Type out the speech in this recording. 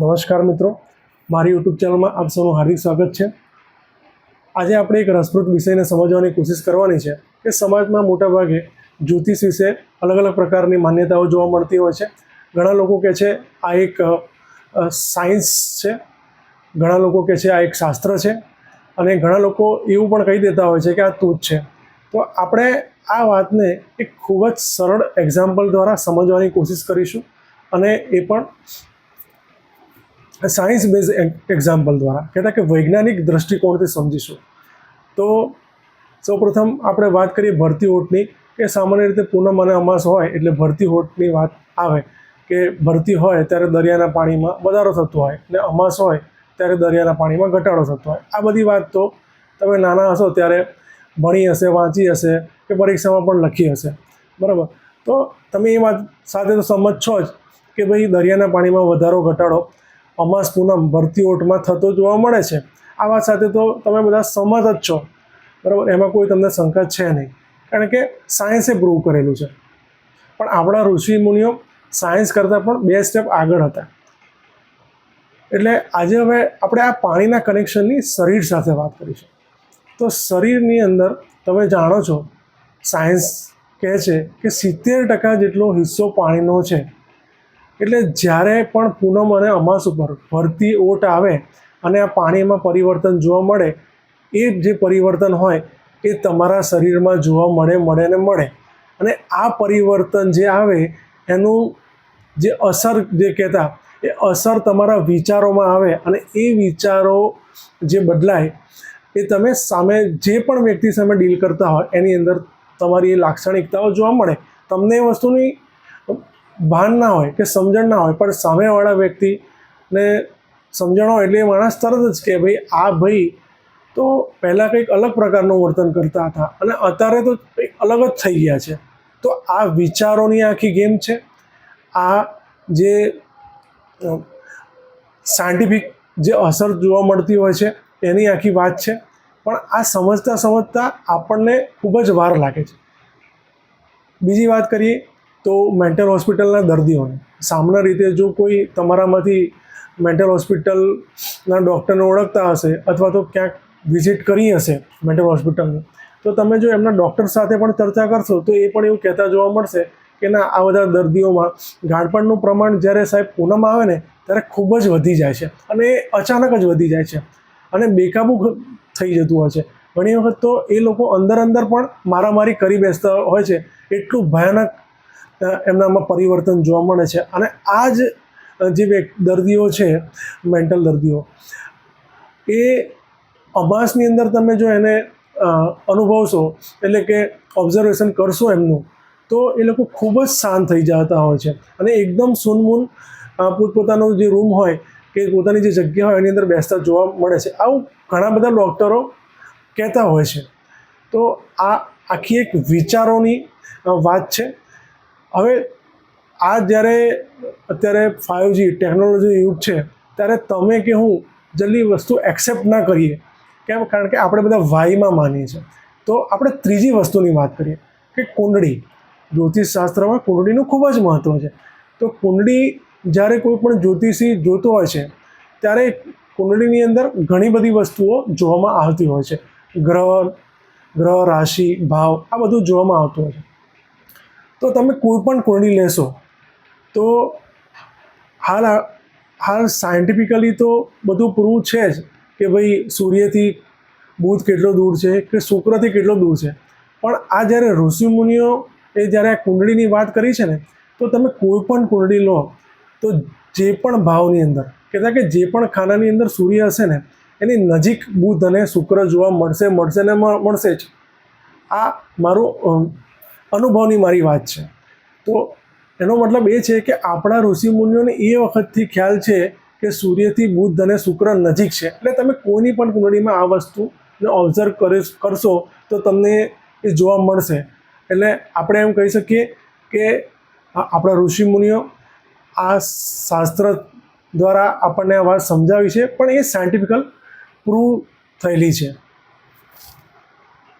નમસ્કાર મિત્રો. મારી યુટ્યુબ ચેનલમાં આપ સૌનું હાર્દિક સ્વાગત છે. આજે આપણે એક રસપ્રદ વિષયને સમજવાની કોશિશ કરવાની છે કે સમાજમાં મોટાભાગે જ્યોતિષ વિશે અલગ અલગ પ્રકારની માન્યતાઓ જોવા મળતી હોય છે. ઘણા લોકો કહે છે, આ એક સાયન્સ છે. ઘણા લોકો કહે છે, આ એક શાસ્ત્ર છે. અને ઘણા લોકો એવું પણ કહી દેતા હોય છે કે આ તૂત છે. તો આપણે આ વાતને એક ખૂબ જ સરળ એક્ઝામ્પલ દ્વારા સમજવાની કોશિશ કરીશું અને એ પણ સાયન્સ બેઝ એક્ઝામ્પલ દ્વારા, કહેતા કે વૈજ્ઞાનિક દૃષ્ટિકોણથી સમજીશું. તો સૌપ્રથમ આપણે વાત કરીએ ભરતી હોટની કે સામાન્ય રીતે પૂનમ અને અમાસ હોય એટલે ભરતી હોટની વાત આવે, કે ભરતી હોય ત્યારે દરિયાના પાણીમાં વધારો થતો હોય ને અમાસ હોય ત્યારે દરિયાના પાણીમાં ઘટાડો થતો હોય. આ બધી વાત તો તમે નાના હશો ત્યારે ભણી હશે, વાંચી હશે, કે પરીક્ષામાં પણ લખી હશે. બરાબર? તો તમે એ વાત સાથે તો સમજ છો જ કે ભાઈ દરિયાના પાણીમાં વધારો, ઘટાડો અમાસ પૂનમ ભરતી ઓટમાં થતો જોવા મળે છે. આ વાત સાથે તો તમે બધા સહમત જ છો. બરાબર? એમાં કોઈ તમને શંકા છે નહીં. કારણ કે સાયન્સે પ્રૂવ કરેલું છે. પણ આપણા ઋષિ મુનિઓ સાયન્સ કરતાં પણ બે સ્ટેપ આગળ હતા. એટલે આજે હવે આપણે આ પાણીના કનેક્શનની શરીર સાથે વાત કરીશું. તો શરીરની અંદર તમે જાણો છો સાયન્સ કહે છે કે સિત્તેર ટકા જેટલો હિસ્સો પાણીનો છે. એટલે જ્યારે પણ પૂનમ અને અમાસ ઉપર ભરતી ઓટ આવે અને આ પાણીમાં પરિવર્તન જોવા મળે, એ જે પરિવર્તન હોય એ તમારા શરીરમાં જોવા મળે મળે ને મળે. અને આ પરિવર્તન જે આવે, એનું જે અસર જે કહેતા, એ અસર તમારા વિચારોમાં આવે અને એ વિચારો જે બદલાય, એ તમે સામે જે પણ વ્યક્તિ સામે ડીલ કરતા હોય, એની અંદર તમારી એ લાક્ષણિકતાઓ જોવા મળે. તમને એ વસ્તુની ભાન ના હોય કે સમજણ ના હોય, પણ સામેવાળા વ્યક્તિને સમજણ હોય એટલે એ માણસ તરત જ કે ભાઈ, આ ભાઈ તો પહેલાં કંઈક અલગ પ્રકારનું વર્તન કરતા હતા અને અત્યારે તો કંઈક અલગ જ થઈ ગયા છે. તો આ વિચારોની આખી ગેમ છે. આ જે સાયન્ટિફિક જે અસર જોવા મળતી હોય છે, એની આખી વાત છે. પણ આ સમજતા સમજતા આપણને ખૂબ જ વાર લાગે છે. બીજી વાત કરીએ તો મેન્ટલ હોસ્પિટલના દર્દીઓને. સામાન્ય રીતે જો કોઈ તમારામાંથી મેન્ટલ હોસ્પિટલના ડૉક્ટરને ઓળખતા હશે અથવા તો ક્યાંક વિઝિટ કરી હશે મેન્ટલ હોસ્પિટલની તો તમે જો એમના ડૉક્ટર સાથે પણ ચર્ચા કરશો તો એ પણ એવું કહેતા જોવા મળશે કે ના, આ બધા દર્દીઓમાં ગાળપણનું પ્રમાણ જ્યારે સાહેબ પૂનમ આવે ને, ત્યારે ખૂબ જ વધી જાય છે અને એ અચાનક જ વધી જાય છે અને બેકાબુ થઈ જતું હોય છે. ઘણી વખત તો એ લોકો અંદર અંદર પણ મારામારી કરી બેસતા હોય છે. એટલું ભયાનક એમનામાં પરિવર્તન જોવા મળે છે. અને આ જ જે દર્દીઓ છે, મેન્ટલ દર્દીઓ, એ અભાસની અંદર તમે જો એને અનુભવશો, એટલે કે ઓબ્ઝર્વેશન કરશો એમનું, તો એ લોકો ખૂબ જ શાંત થઈ જતા હોય છે. અને એકદમ સુનમૂન પોતપોતાનો જે રૂમ હોય, કે પોતાની જે જગ્યા હોય, એની અંદર બેસતા જોવા મળે છે. આવું ઘણા બધા ડૉક્ટરો કહેતા હોય છે. તો આ આખી એક વિચારોની વાત છે. હવે આ જ્યારે અત્યારે ફાઇવજી ટેકનોલોજી યુગ છે, ત્યારે તમે કે હું જલ્દી વસ્તુ એક્સેપ્ટ ના કરીએ. કેમ? કારણ કે આપણે બધા વાયમાં માનીએ છીએ. તો આપણે ત્રીજી વસ્તુની વાત કરીએ કે કુંડળી. જ્યોતિષશાસ્ત્રમાં કુંડળીનું ખૂબ જ મહત્ત્વ છે. તો કુંડળી જ્યારે કોઈ પણ જ્યોતિષી જોતો હોય છે, ત્યારે કુંડળીની અંદર ઘણી બધી વસ્તુઓ જોવામાં આવતી હોય છે. ગ્રહ ગ્રહ રાશિ, ભાવ, આ બધું જોવામાં આવતું હોય છે. તો તમે કોઈ પણ કોરડી લેશો, તો હાલ હાલ સાયન્ટિફિકલી તો બધું પ્રૂવ છે જ કે ભાઈ સૂર્યથી બુધ કેટલો દૂર છે કે શુક્રથી કેટલો દૂર છે. પણ આ જ્યારે ઋષિમુનિઓ એ જ્યારે આ કુંડળીની વાત કરી છે ને, તો તમે કોઈ પણ કુંડળી લો, તો જે પણ ભાવની અંદર કહેતા કે જે પણ ખાનાની અંદર સૂર્ય હશે ને, એની નજીક બુધ અને શુક્ર જોવા મળશે મળશે ને મળશે જ. આ મારું અનુભવની મારી વાત છે. તો એનો મતલબ એ છે કે આપણા ઋષિમુનિઓને એ વખતથી ખ્યાલ છે કે સૂર્યથી બુધ અને શુક્ર નજીક છે. એટલે તમે કોઈની પણ કુંડળીમાં આ વસ્તુને ઓબ્ઝર્વ કરી કરશો તો તમને એ જોવા મળશે. એટલે આપણે એમ કહી શકીએ કે આપણા ઋષિમુનિઓ આ શાસ્ત્ર દ્વારા આપણને આ વાત સમજાવી છે, પણ એ સાયન્ટિફિકલ પ્રૂવ થયેલી છે.